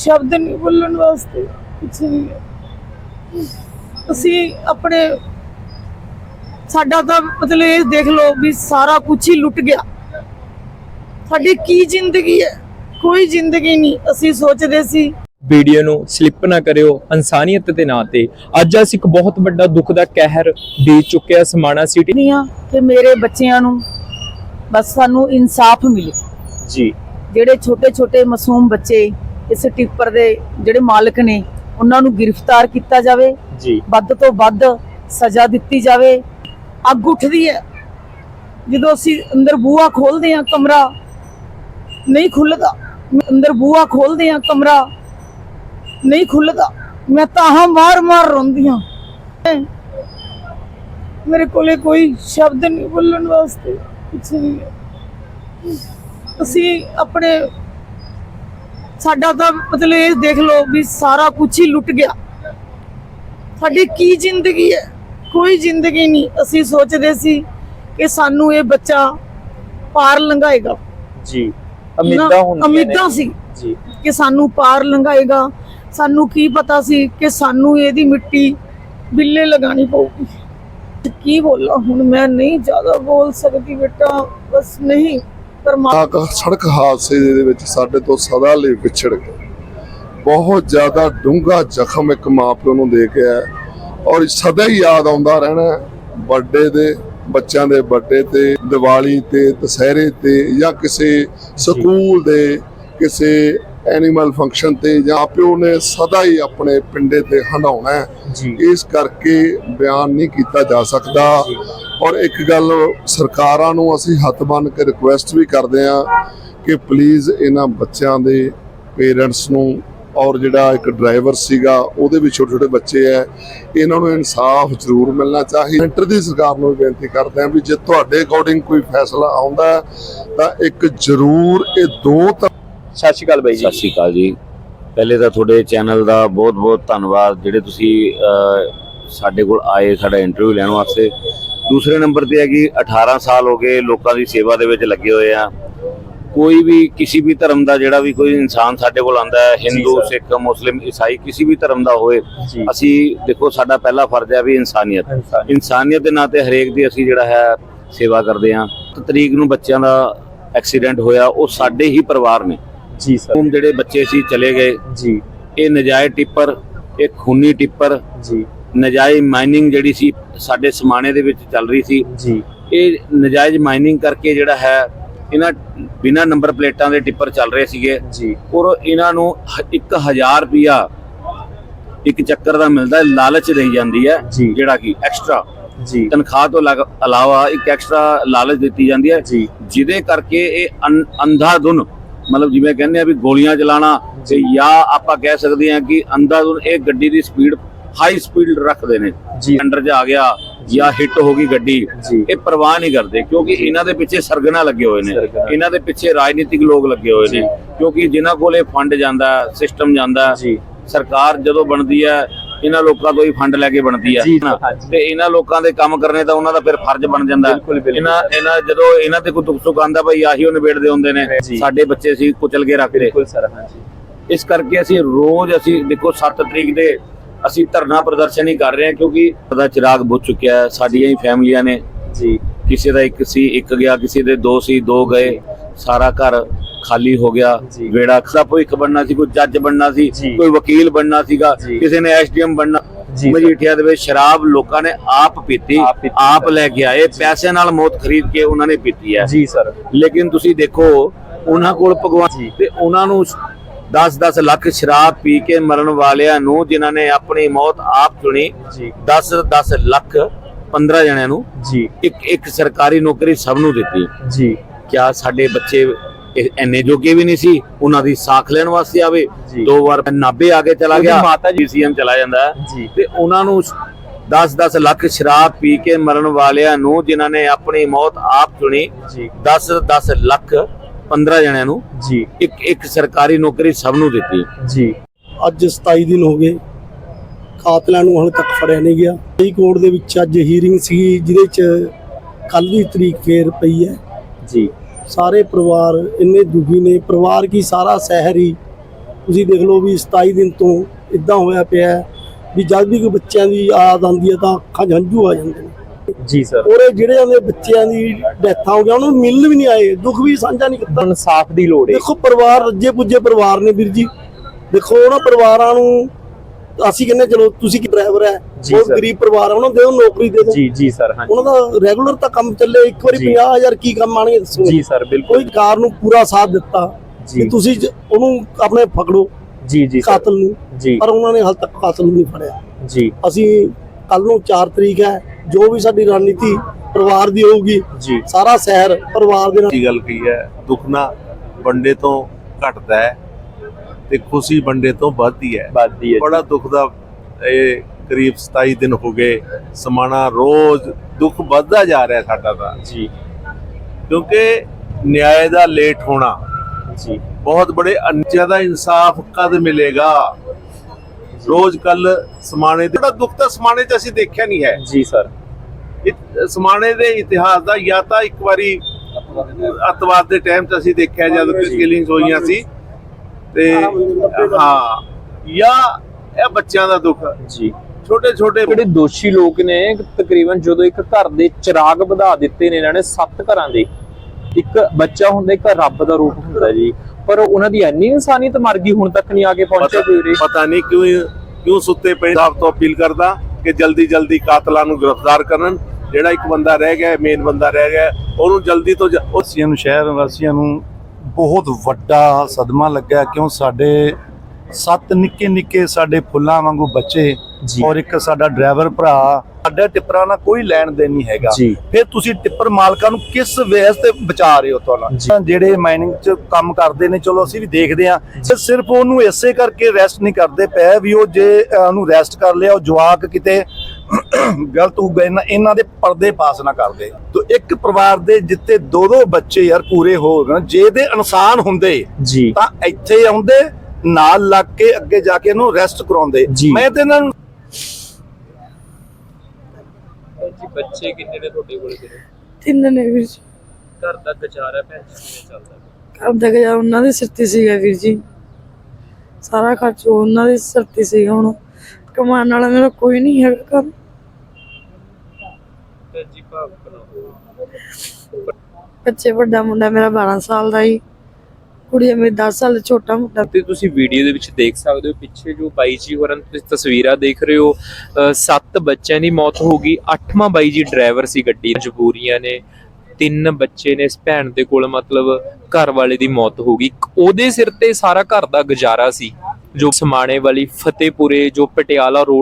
ਸ਼ਬਦ ਨਹੀਂ ਬੋਲਣ ਵਾਸਤੇ ਕੁਛ ਨਹੀਂ। ਹੈ। ਅਸੀਂ ਆਪਣੇ ਸਾਡਾ ਤਾਂ ਮਤਲਬ ਇਹ ਦੇਖ ਲਓ ਵੀ ਸਾਰਾ ਕੁਝ ਹੀ ਲੁੱਟ ਗਿਆ। ਸਾਡੀ ਕੀ ਜ਼ਿੰਦਗੀ ਹੈ? ਕੋਈ ਜ਼ਿੰਦਗੀ ਨਹੀਂ ਅਸੀਂ ਸੋਚਦੇ ਸੀ। ਵੀਡੀਓ ਨੂੰ ਸਲਿੱਪ ਨਾ ਕਰਿਓ ਇਨਸਾਨੀਅਤ ਦੇ ਨਾਂ ਤੇ। ਅੱਜ ਅਸੀਂ ਇੱਕ ਬਹੁਤ ਵੱਡਾ ਦੁੱਖ ਦਾ ਕਹਿਰ ਦੇ ਚੁੱਕਿਆ ਸਮਾਣਾ ਸਿਟੀ। ਦੀਆਂ ਕਿ ਮੇਰੇ ਬੱਚਿਆਂ ਨੂੰ ਬਸ ਸਾਨੂੰ ਇਨਸਾਫ ਮਿਲੇ। ਜੀ। ਜਿਹੜੇ ਛੋਟੇ ਛੋਟੇ ਮਾਸੂਮ ਬੱਚੇ ਇਸ ਟਿੱਪਰ ਦੇ ਜਿਹੜੇ ਮਾਲਕ ਨੇ ਉਹਨਾਂ ਨੂੰ ਗ੍ਰਿਫਤਾਰ ਕੀਤਾ ਜਾਵੇ। ਜੀ। ਵੱਧ ਤੋਂ ਵੱਧ ਸਜ਼ਾ ਦਿੱਤੀ ਜਾਵੇ। ਅੱਗ ਉੱਠਦੀ ਹੈ। ਜਦੋਂ ਅਸੀਂ ਅੰਦਰ ਬੂਹਾ ਖੋਲਦੇ ਹਾਂ ਕਮਰਾ ਨਹੀਂ ਖੁੱਲਦਾ। ਅੰਦਰ ਬੂਹਾ ਖੋਲਦੇ ਹਾਂ ਕਮਰਾ ਨਹੀਂ ਖੁੱਲਦਾ। ਮੈਂ ਤਾਹਾਂ ਮਾਰ ਮਾਰ ਰੋਂਦੀ ਹਾਂ। ਮੇਰੇ ਕੋਲੇ ਕੋਈ ਸ਼ਬਦ ਨਹੀਂ ਬੋਲਣ ਵਾਸਤੇ ਨਹੀਂ ਅਸੀਂ ਆਪਣੇ ਸਾਡਾ ਤਾਂ ਮਤਲਬ ਇਹ ਦੇਖ ਲਓ ਵੀ ਸਾਰਾ ਕੁਝ ਹੀ ਲੁੱਟ ਗਿਆ। ਸਾਡੀ ਕੀ ਜ਼ਿੰਦਗੀ ਹੈ? ਕੋਈ ਜ਼ਿੰਦਗੀ ਨਹੀਂ। ਅਸੀਂ ਸੋਚਦੇ ਸੀ ਕਿ ਸਾਨੂੰ ਇਹ ਬੱਚਾ ਪਾਰ ਲੰਘਾਏਗਾ। ਜੀ। ਉਮੀਦਾਂ ਹੁੰਦੀਆਂ ਉਮੀਦਾਂ ਸੀ ਜੀ। ਕਿ ਸਾਨੂੰ ਪਾਰ ਲੰਘਾਏਗਾ। ਸਾਨੂੰ ਕੀ ਪਤਾ ਸੀ ਕਿ ਸਾਨੂੰ ਇਹਦੀ ਮਿੱਟੀ ਬਿੱਲੇ ਲਗਾਣੀ ਪਊਗੀ। ਕੀ ਬੋਲਾਂ ਹੁਣ ਮੈਂ ਨਹੀਂ ਜ਼ਿਆਦਾ ਬੋਲ ਸਕਦੀ ਬੇਟਾ ਬਸ ਨਹੀਂ। ਪਰਮਾ ਆਕ ਸੜਕ ਹਾਦਸੇ ਦੇ ਵਿੱਚ ਸਾਡੇ ਤੋਂ ਸਦਾ ਲਈ ਵਿਛੜ ਗਏ। ਬਹੁਤ ਜ਼ਿਆਦਾ ਡੂੰਘਾ ਜ਼ਖਮ ਇੱਕ ਮਾਪਿਓ ਨੂੰ ਦੇ ਕੇ ਹੈ ਔਰ ਸਦਾ ਹੀ ਯਾਦ ਆਉਂਦਾ ਰਹਿਣਾ ਬਰਥਡੇ ਦੇ ਬੱਚਿਆਂ ਦੇ ਬਰਥਡੇ ਤੇ ਦੀਵਾਲੀ ਤੇ ਦੁਸਹਿਰੇ ਤੇ ਜਾਂ ਕਿਸੇ ਸਕੂਲ ਦੇ ਕਿਸੇ ਐਨੀਮਲ ਫੰਕਸ਼ਨ ਤੇ ਜਾਂ ਪਿਓ ਨੇ ਸਦਾ ਹੀ ਆਪਣੇ ਪਿੰਡੇ ਤੇ ਹੰਡਾਉਣਾ ਇਸ ਕਰਕੇ ਬਿਆਨ ਨਹੀਂ ਕੀਤਾ ਜਾ ਸਕਦਾ। ਔਰ ਇੱਕ ਗੱਲ ਸਰਕਾਰਾਂ ਨੂੰ ਅਸੀਂ ਹੱਥ ਬੰਨ ਕੇ ਰਿਕੁਐਸਟ ਵੀ ਕਰਦੇ ਹਾਂ ਕਿ ਪਲੀਜ਼ ਇਹਨਾਂ ਬੱਚਿਆਂ ਦੇ ਪੇਰੈਂਟਸ ਨੂੰ ਔਰ ਜਿਹੜਾ ਇੱਕ ਡਰਾਈਵਰ ਸੀਗਾ ਉਹਦੇ ਵੀ ਛੋਟੇ ਛੋਟੇ ਬੱਚੇ ਐ ਇਹਨਾਂ ਨੂੰ ਇਨਸਾਫ ਜ਼ਰੂਰ ਮਿਲਣਾ ਚਾਹੀਦਾ। ਸੈਂਟਰ ਦੀ ਸਰਕਾਰ ਨੂੰ ਵੀ ਬੇਨਤੀ ਕਰਦੇ ਹਾਂ ਵੀ ਜੇ ਤੁਹਾਡੇ ਅਕੋਰਡਿੰਗ ਕੋਈ ਫੈਸਲਾ ਆਉਂਦਾ ਤਾਂ ਇੱਕ ਜ਼ਰੂਰ ਇਹ ਦੋ ਸਤਿ ਸ਼੍ਰੀ ਅਕਾਲ ਬਾਈ ਜੀ। ਸਤਿ ਸ਼੍ਰੀ ਅਕਾਲ ਜੀ। ਪਹਿਲੇ ਤਾਂ ਤੁਹਾਡੇ ਚੈਨਲ ਦਾ ਬਹੁਤ-ਬਹੁਤ ਧੰਨਵਾਦ ਜਿਹੜੇ ਤੁਸੀਂ ਸਾਡੇ ਕੋਲ ਆਏ ਸਾਡਾ ਇੰਟਰਵਿਊ ਲੈਣ ਵਾਸਤੇ। ਦੂਸਰੇ ਨੰਬਰ ਤੇ ਹੈ ਕਿ 18 ਸਾਲ ਹੋ ਗਏ ਲੋਕਾਂ ਦੀ ਸੇਵਾ ਦੇ ਵਿੱਚ ਲੱਗੇ ਹੋਏ ਆ। ਕੋਈ ਵੀ ਕਿਸੇ ਵੀ ਧਰਮ ਦਾ ਜਿਹੜਾ ਵੀ ਕੋਈ ਇਨਸਾਨ ਸਾਡੇ ਕੋਲ ਆਂਦਾ ਹੈ ਹਿੰਦੂ। ਸਿੱਖ ਮੁਸਲਿਮ ਈਸਾਈ ਕਿਸੇ ਵੀ ਧਰਮ ਦਾ ਹੋਏ ਜੀ। ਅਸੀਂ ਦੇਖੋ ਸਾਡਾ ਪਹਿਲਾ ਫਰਜ਼ ਹੈ ਵੀ ਇਨਸਾਨੀਅਤ। ਇਨਸਾਨ ਇਨਸਾਨੀਅਤ ਦੇ ਨਾਤੇ ਹਰੇਕ ਦੀ ਅਸੀਂ ਜਿਹੜਾ ਹੈ ਸੇਵਾ ਕਰਦੇ ਹਾਂ। ਤਰੀਕ ਨੂੰ ਬੱਚਿਆਂ ਦਾ ਐਕਸੀਡੈਂਟ ਹੋਇਆ ਉਹ ਸਾਡੇ ਹੀ ਪਰਿਵਾਰ ਨੇ। ਜੀ ਸਰ। ਹੁਣ ਜਿਹੜੇ ਬੱਚੇ ਸੀ ਚਲੇ ਗਏ। ਜੀ। ਇਹ ਨਜਾਇਜ਼ ਟਿੱਪਰ ਇਹ ਖੂਨੀ ਟਿੱਪਰ। ਜੀ। ਨਜਾਇਜ਼ ਮਾਈਨਿੰਗ ਜਿਹੜੀ ਸੀ ਸਾਡੇ ਸਮਾਣੇ ਦੇ ਵਿੱਚ ਚੱਲ ਰਹੀ ਸੀ। ਜੀ। ਇਹ ਨਜਾਇਜ਼ ਮਾਈਨਿੰਗ ਕਰਕੇ ਜਿਹੜਾ ਹੈ ਇਹਨਾਂ ਬਿਨਾਂ ਨੰਬਰ ਪਲੇਟਾਂ ਦੇ ਟਿੱਪਰ ਚੱਲ ਰਹੇ ਸੀਗੇ। ਜੀ। ਔਰ ਇਹਨਾਂ ਨੂੰ 1000 ਰੁਪਿਆ ਇੱਕ ਚੱਕਰ ਦਾ ਮਿਲਦਾ ਲਾਲਚ ਰਹੀ ਜਾਂਦੀ ਹੈ। ਜਿਹੜਾ ਕਿ ਐਕਸਟਰਾ ਜੀ। ਤਨਖਾਹ ਤੋਂ ਇਲਾਵਾ ਇੱਕ ਐਕਸਟਰਾ ਲਾਲਚ ਦਿੱਤੀ ਜਾਂਦੀ ਹੈ। ਜੀ। ਜਿਹਦੇ ਕਰਕੇ ਇਹ ਅੰਧਾਧੁਨ ਮਤਲਬ ਜਿਵੇਂ ਕਹਿੰਦੇ ਆ ਵੀ ਗੋਲੀਆਂ ਚਲਾਣਾ ਤੇ ਜਾਂ। ਆਪਾਂ ਕਹਿ ਸਕਦੇ ਹਾਂ ਕਿ ਅੰਧਾਧੁਨ ਇਹ ਗੱਡੀ ਦੀ ਸਪੀਡ ਹਾਈ ਸਪੀਡ ਰੱਖਦੇ ਨੇ। ਜੀ। ਅੰਡਰ 'ਚ ਆ ਗਿਆ ਜਾਂ ਹਿੱਟ ਹੋ ਗਈ ਗੱਡੀ ਇਹ ਪਰਵਾਹ ਨਹੀਂ ਕਰਦੇ ਕਿਉਂਕਿ ਇਹਨਾਂ ਦੇ ਪਿੱਛੇ ਸਰਗਨਾ ਲੱਗੇ ਹੋਏ ਨੇ। ਇਹਨਾਂ ਦੇ ਪਿੱਛੇ ਰਾਜਨੀਤਿਕ ਲੋਕ ਲੱਗੇ ਹੋਏ ਨੇ। ਕਿਉਂਕਿ ਜਿਨ੍ਹਾਂ ਕੋਲੇ ਫੰਡ ਜਾਂਦਾ ਸਿਸਟਮ ਜਾਂਦਾ ਸਰਕਾਰ ਜਦੋਂ ਬਣਦੀ ਹੈ ਇਹਨਾਂ ਲੋਕਾਂ ਤੋਂ ਹੀ ਫੰਡ ਲੈ ਕੇ ਬਣਦੀ। ਹਾਂਜੀ। ਤੇ ਇਹਨਾਂ ਲੋਕਾਂ ਦੇ ਕੰਮ ਕਰਨੇ ਤਾਂ ਉਹਨਾਂ ਦਾ ਫਿਰ ਫਰਜ਼ ਬਣ ਜਾਂਦਾ। ਇਹਨਾਂ ਇਹਨਾਂ ਜਦੋਂ ਇਹਨਾਂ ਤੇ ਕੋਈ ਦੁੱਖ ਸੁੱਖ ਆਂਦਾ ਭਾਈ ਆਹੀ ਉਹ ਨਿਬੇੜਦੇ ਹੁੰਦੇ ਨੇ। ਸਾਡੇ ਬੱਚੇ ਸੀ ਕੁਚਲ ਕੇ ਰੱਖਦੇ। ਬਿਲਕੁਲ ਸਰ ਹਾਂਜੀ ਇਸ ਕਰਕੇ ਅਸੀਂ ਰੋਜ਼ ਅਸੀਂ ਦੇਖੋ 7 ਤਰੀਕ ਦੇ ਅਸੀਂ ਧਰਨਾ ਪ੍ਰਦਰਸ਼ਨ ਹੀ ਕਰ ਰਹੇ ਹਾਂ ਕਿਉਂਕਿ ਦਾ ਚਿਰਾਗ ਬੁੱਝ ਚੁੱਕਿਆ ਹੈ ਸਾਡੀਆਂ ਹੀ ਫੈਮਲੀਆਂ ਨੇ। ਜੀ। ਕਿਸੇ ਦਾ ਇੱਕ ਸੀ ਇੱਕ ਗਿਆ ਕਿਸੇ ਦੇ ਦੋ ਸੀ ਦੋ ਗਏ। ਸਾਰਾ ਘਰ ਖਾਲੀ ਹੋ ਗਿਆ। ਵੇੜਾ ਦਾ ਭਵਿੱਖ ਬਣਨਾ ਸੀ ਕੋਈ ਜੱਜ ਬਣਨਾ ਸੀ। ਕੋਈ ਵਕੀਲ ਬਣਨਾ ਸੀਗਾ। ਕਿਸੇ ਨੇ ਐਸਡੀਐਮ ਬਣਨਾ। ਮਜੀਠੀਆ ਦੇ ਵਿੱਚ ਸ਼ਰਾਬ ਲੋਕਾਂ ਨੇ ਆਪ ਪੀਤੀ ਆਪ ਲੈ ਕੇ ਆਏ ਪੈਸੇ ਨਾਲ ਮੌਤ ਖਰੀਦ ਕੇ ਉਹਨਾਂ ਨੇ ਪੀਤੀ ਹੈ ਜੀ ਸਰ ਲੇਕਿਨ ਤੁਸੀਂ ਦੇਖੋ ਉਹਨਾਂ ਕੋਲ ਭਗਵਾਨ। ਤੇ ਉਹਨਾਂ ਨੂੰ 10-10 ਲੱਖ ਸ਼ਰਾਬ ਪੀ ਕੇ ਮਰਨ ਵਾਲਿਆਂ ਨੂੰ ਜਿਨ੍ਹਾਂ ਨੇ ਆਪਣੀ ਮੌਤ ਆਪ ਚੁਣੀ ਜੀ 10-10 ਲੱਖ 15 ਜਣਿਆਂ ਨੂੰ ਜੀ ਇੱਕ ਇੱਕ ਸਰਕਾਰੀ ਨੌਕਰੀ ਸਭ ਨੂੰ ਦਿੱਤੀ ਜੀ ਕਿਆ ਸਾਡੇ ਬੱਚੇ ਇਹ ਇੰਨੇ ਜੋਗੇ ਵੀ ਨਹੀਂ ਸੀ ਉਹਨਾਂ ਦੀ ਸਾਖ ਲੈਣ ਵਾਸਤੇ ਆਵੇ। ਦੋ ਵਾਰ ਨਾਬੇ ਆ ਕੇ ਚਲਾ ਗਿਆ। ਮਾਤਾ ਜੀ- ਸੀਐਮ ਚਲਾ ਜਾਂਦਾ। ਤੇ ਉਹਨਾਂ ਨੂੰ 10-10 ਲੱਖ ਸ਼ਰਾਬ ਪੀ ਕੇ ਮਰਨ ਵਾਲਿਆਂ ਨੂੰ ਜਿਨ੍ਹਾਂ ਨੇ ਆਪਣੀ ਮੌਤ ਆਪ ਚੁਣੀ ਜੀ। 10-10 ਲੱਖ 15 ਜਣਿਆਂ ਨੂੰ ਜੀ। ਇੱਕ ਇੱਕ ਸਰਕਾਰੀ ਨੌਕਰੀ ਸਭ ਨੂੰ ਦਿੱਤੀ। ਜੀ। ਅੱਜ 27 ਦਿਨ ਹੋ ਗਏ। ਕਾਤਲਾਂ ਨੂੰ ਹਾਲੇ ਤੱਕ ਫੜਿਆ ਨਹੀਂ ਗਿਆ। ਹਾਈ ਕੋਰਟ ਦੇ ਵਿੱਚ ਅੱਜ ਹੀਅਰਿੰਗ ਸੀ ਜਿਹਦੇ ਚ ਕੱਲ ਦੀ ਤਰੀਕ ਫੇਰ ਪਈ ਹੈ। ਜੀ। ਸਾਰੇ ਪਰਿਵਾਰ ਇੰਨੇ ਦੁਖੀ ਨੇ ਪਰਿਵਾਰ ਕੀ ਸਾਰਾ ਸ਼ਹਿਰ ਹੀ। ਤੁਸੀਂ ਦੇਖ ਲਓ ਵੀ 27 ਦਿਨ ਤੋਂ ਇਦਾਂ ਹੋਇਆ ਪਿਆ ਵੀ ਜਦ ਵੀ ਕੋਈ ਬੱਚਿਆਂ ਦੀ ਯਾਦ ਆਉਂਦੀ ਹੈ ਤਾਂ ਅੱਖਾਂ ਹੰਝੂ ਆ ਜਾਂਦੇ ਨੇ। ਜੀ ਸਰ। ਔਰ ਇਹ ਜਿਹੜੇ ਉਹਦੇ ਬੱਚਿਆਂ ਦੀ ਡੈਥਾਂ ਹੋ ਗਿਆ ਉਹਨਾਂ ਨੂੰ ਮਿਲਣ ਵੀ ਨਹੀਂ ਆਏ ਦੁੱਖ ਵੀ ਸਾਂਝਾ ਨਹੀਂ ਕੀਤਾ। ਇਨਸਾਫ ਦੀ ਲੋੜ ਹੈ। ਦੇਖੋ ਪਰਿਵਾਰ ਰੱਜੇ ਪੁੱਜੇ ਪਰਿਵਾਰ ਨੇ ਵੀਰ ਜੀ। ਦੇਖੋ ਉਹਨਾਂ ਪਰਿਵਾਰਾਂ ਨੂੰ ਅਸੀਂ ਕਹਿੰਦੇ ਚਲੋ ਤੁਸੀਂ ਕੀ ਡਰਾਈਵਰ ਹੈ ਬਹੁਤ। ਗਰੀਬ ਪਰਿਵਾਰ ਆ ਉਹਨਾਂ ਦਿਓ ਨੌਕਰੀ ਦੇ ਦਿਓ। ਜੀ ਜੀ ਸਰ ਹਾਂਜੀ। ਉਹਨਾਂ ਦਾ ਰੈਗੂਲਰ ਤਾਂ ਕੰਮ ਚੱਲੇ ਇੱਕ ਵਾਰੀ ਜੀ। 50000 ਕੀ ਕੰਮ ਆਣਗੇ ਦੱਸੋ। ਜੀ ਸਰ ਬਿਲਕੁਲ। ਕੋਈ ਕਾਰ ਨੂੰ ਪੂਰਾ ਸਾਥ ਦਿੱਤਾ ਜੀ। ਕਿ ਤੁਸੀਂ ਉਹਨੂੰ ਆਪਣੇ ਪਕੜੋ ਜੀ ਜੀ ਕਾਤਲ ਨੂੰ। ਜੀ। ਪਰ ਉਹਨਾਂ ਨੇ ਹਾਲ ਤੱਕ ਕਾਤਲ ਨੂੰ ਨਹੀਂ ਫੜਿਆ। ਜੀ। ਅਸੀਂ ਕੱਲ ਨੂੰ 4 ਤਰੀਕ ਹੈ ਜੋ ਵੀ ਸਾਡੀ ਰਣਨੀਤੀ ਪਰਿਵਾਰ ਦੀ ਹੋਊਗੀ ਜੀ। ਸਾਰਾ ਸ਼ਹਿਰ ਪਰਿਵਾਰ ਦੇ ਨਾਲ ਦੀ ਗੱਲ ਕਹੀ ਹੈ ਦੁੱਖ ਨਾ ਵੰਡੇ ਤੋਂ ਘਟਦਾ ਹੈ। ਤੇ ਖੁਸ਼ੀ ਵੰਡੇ ਤੋਂ ਵੱਧਦੀ ਹੈ ਬਾਦੀ ਹੈ ਬੜਾ ਦੁੱਖ ਦਾ ਇਹ ਕਰੀਬ 27 ਦਿਨ ਹੋ ਗਏ ਸਮਾਣਾ ਰੋਜ਼ ਦੁੱਖ ਵੱਧਦਾ ਜਾ ਰਿਹਾ ਸਾਡਾ ਤਾਂ। ਜੀ। ਕਿਉਂਕਿ ਨਿਆਂ ਦਾ ਲੇਟ ਹੋਣਾ ਜੀ। ਬਹੁਤ ਬੜੇ ਅੰਚਿਆਂ ਦਾ ਇਨਸਾਫ ਕਦ ਮਿਲੇਗਾ? ਰੋਜ਼ ਕੱਲ ਸਮਾਣੇ ਦੇ ਬੜਾ ਦੁੱਖ ਤਾਂ ਸਮਾਣੇ 'ਚ ਅਸੀਂ ਦੇਖਿਆ ਨਹੀਂ ਹੈ। ਜੀ ਸਰ। ਸਮਾਣੇ ਦੇ ਇਤਿਹਾਸ ਦਾ ਜਾਂ ਤਾਂ ਇੱਕ ਵਾਰੀ ਅਤਵਾਦ ਦੇ ਟਾਈਮ 'ਚ। ਅਸੀਂ ਦੇਖਿਆ ਜਦ ਕਿਲਿੰਗਸ ਹੋਈਆਂ ਸੀ। ਤੇ ਹਾਂ ਜਾਂ ਇਹ ਬੱਚਿਆਂ ਦਾ ਦੁੱਖ। ਜੀ। ਛੋਟੇ ਛੋਟੇ ਜਿਹੜੇ ਦੋਸ਼ੀ ਲੋਕ ਨੇ ਤਕਰੀਬਨ ਜਦੋਂ ਇੱਕ ਘਰ ਦੇ ਚਿਰਾਗ ਵਧਾ ਦਿੱਤੇ ਨੇ ਇਹਨਾਂ ਨੇ ਸੱਤ ਘਰਾਂ ਦੇ ਇੱਕ ਬੱਚਾ ਹੁੰਦਾ ਇੱਕ ਰੱਬ ਦਾ ਰੂਪ ਹੁੰਦਾ ਜੀ। ਪਰ ਉਹਨਾਂ ਦੀ ਇੰਨੀ ਇਨਸਾਨੀਅਤ ਮਰ ਗਈ ਹੁਣ ਤੱਕ ਨਹੀਂ ਆ ਕੇ ਪਹੁੰਚੇ ਵੀਰੇ ਪਤਾ ਨਹੀਂ ਕਿਉਂ ਕਿਉਂ ਸੁੱਤੇ ਪਏ ਸਾਹਿਬ ਤੋਂ ਅਪੀਲ ਕਰਦਾ ਕਿ ਜਲਦੀ ਜਲਦੀ ਕਾਤਲਾਂ ਨੂੰ ਗ੍ਰਿਫਤਾਰ ਕਰਨ। ਜਿਹੜਾ ਇੱਕ ਬੰਦਾ ਰਹਿ ਗਿਆ ਮੇਨ ਬੰਦਾ ਰਹਿ ਗਿਆ ਉਹਨੂੰ ਜਲਦੀ ਤੋਂ ਵਾਸੀਆਂ ਨੂੰ ਸ਼ਹਿਰ ਵਾਸੀਆਂ ਨੂੰ ਬਹੁਤ ਵੱਡਾ ਸਦਮਾ ਲੱਗਾ ਕਿਉਂ ਸਾਡੇ ਸੱਤ ਨਿੱਕੇ ਨਿੱਕੇ ਸਾਡੇ ਫੁੱਲਾਂ ਵਾਂਗੂ ਬੱਚੇ ਔਰ ਇੱਕ ਸਾਡਾ ਡਰਾਈਵਰ ਭਰਾ ਸਾਡੇ ਟਿੱਪਰਾਂ ਨਾਲ ਕੋਈ ਲੈਣ ਦੇਣ ਨਹੀਂ ਹੈਗਾ। ਫਿਰ ਤੁਸੀਂ ਟਿੱਪਰ ਮਾਲਕਾਂ ਨੂੰ ਕਿਸ ਵੇਸ ਤੇ ਬਚਾ ਰਹੇ ਹੋ। ਤੁਹਾਨੂੰ ਜਿਹੜੇ ਮਾਈਨਿੰਗ 'ਚ ਕੰਮ ਕਰਦੇ ਨੇ ਚਲੋ ਅਸੀਂ ਵੀ ਦੇਖਦੇ ਆ ਸਿਰਫ ਉਹਨੂੰ ਇਸੇ ਕਰਕੇ ਰੈਸਟ ਨਹੀਂ ਕਰਦੇ ਪਏ ਵੀ ਉਹ ਜੇ ਉਹਨੂੰ ਰੈਸਟ ਕਰ ਲਿਆ ਉਹ ਜਵਾਕ ਕਿਤੇ ਗਲਤ ਹੋ ਗਏ ਨਾ ਇਹਨਾਂ ਦੇ ਪਰਦੇ ਪਾਸ ਨਾ ਕਰਦੇ ਤੋ ਇੱਕ ਪਰਿਵਾਰ ਦੇ ਜਿੱਤੇ ਦੋ ਦੋ ਬੱਚੇ ਯਾਰ ਪੂਰੇ ਹੋ ਗਏ ਜੇ ਦੇ ਇਨਸਾਨ ਹੁੰਦੇ ਜੀ। ਤਾਂ ਇੱਥੇ ਆਉਂਦੇ ਨਾਲ ਲੱਗ ਕੇ ਅੱਗੇ ਜਾ ਕੇ ਇਹਨੂੰ ਰੈਸਟ ਕਰਾਉਂਦੇ। ਮੈਂ ਤੇ ਇਹਨਾਂ ਨੂੰ ਜੀ ਬੱਚੇ ਕਿੰਨੇ ਨੇ ਤੁਹਾਡੇ ਕੋਲ ਤਿੰਨ ਨੇ ਵੀਰ ਜੀ। ਘਰ ਦਾ ਗੁਜ਼ਾਰਾ ਭੈਣ ਜੀ ਕਿਵੇਂ ਚੱਲਦਾ? ਘਰ ਦਾ ਗੁਜ਼ਾਰਾ ਉਹਨਾਂ ਦੇ ਸਿਰ ਤੇ ਸੀਗਾ ਵੀਰ ਜੀ। ਸਾਰਾ ਖਰਚ ਉਹਨਾਂ ਦੇ ਸਿਰ ਤੇ ਸੀਗਾ ਹੁਣ। ਕਮਾਉਣ ਵਾਲਾ ਮੇਰਾ ਕੋਈ ਨਹੀਂ ਹੈਗਾ ਘਰ। ਬੱਚੇ, ਵੱਡਾ ਮੁੰਡਾ ਮੇਰਾ 12 ਸਾਲ ਦਾ ਹੀ ਕੁੜੀ ਮੇਰੀ 10 ਸਾਲ ਦਾ ਛੋਟਾ ਮੁੰਡਾ। ਤੇ ਤੁਸੀਂ ਵੀਡੀਓ ਦੇ ਵਿੱਚ ਦੇਖ ਸਕਦੇ ਹੋ, ਪਿੱਛੇ ਜੋ ਬਾਈ ਜੀ ਹੋਰਾਂ ਦੀ ਤੁਸੀਂ ਤਸਵੀਰਾਂ ਦੇਖ ਰਹੇ ਹੋ, ਅਹ ਸੱਤ ਬੱਚਿਆਂ ਦੀ ਮੌਤ ਹੋ ਗਈ, ਅੱਠਵਾਂ ਬਾਈ ਜੀ ਡਰਾਈਵਰ ਸੀ ਗੱਡੀ ਮਜਬੂਰੀਆਂ ਨੇ ਤਿੰਨ ਬੱਚੇ ਨੇ, ਇਸ ਭੈਣ ਦੇ ਕੋਲ ਮਤਲਬ ਘਰ ਵਾਲੇ ਦੀ ਮੌਤ ਹੋ ਗਈ। ਉਹਦੇ ਸਿਰ ਤੇ ਸਾਰਾ ਘਰ ਦਾ ਗੁਜ਼ਾਰਾ ਸੀ, ਜੋ ਸਮਾਣੇ ਵਾਲੀ ਫਤਿਹਪੁਰੇ, ਜੋ ਪਟਿਆਲਾ ਰੋਡ